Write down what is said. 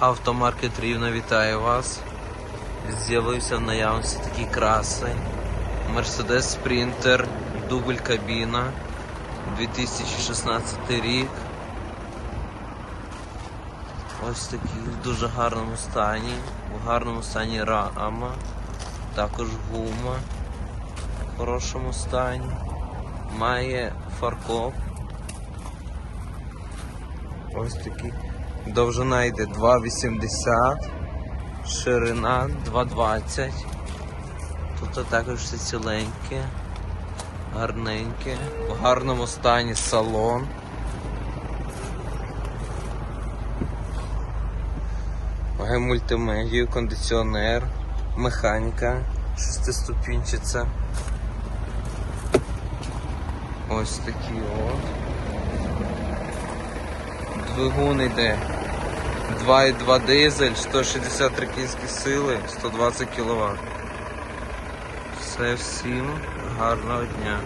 Автомаркет Рівно вітає вас. З'явився в наявності такий красень. Mercedes Sprinter, дубль кабіна, 2016 рік. Ось такий в дуже гарному стані. В гарному стані рама, також гума в хорошому стані. Має фаркоп. Ось такий. Довжина йде 2,80, ширина 2,20. Тут також все ціленьке, гарненьке, в гарному стані салон. Має мультимедію, кондиціонер, механіка, шестиступінчиця. Ось такі от. Двигун йде 2,2 дизель, 163 кінські сили, 120 кВт. Все всім гарного дня.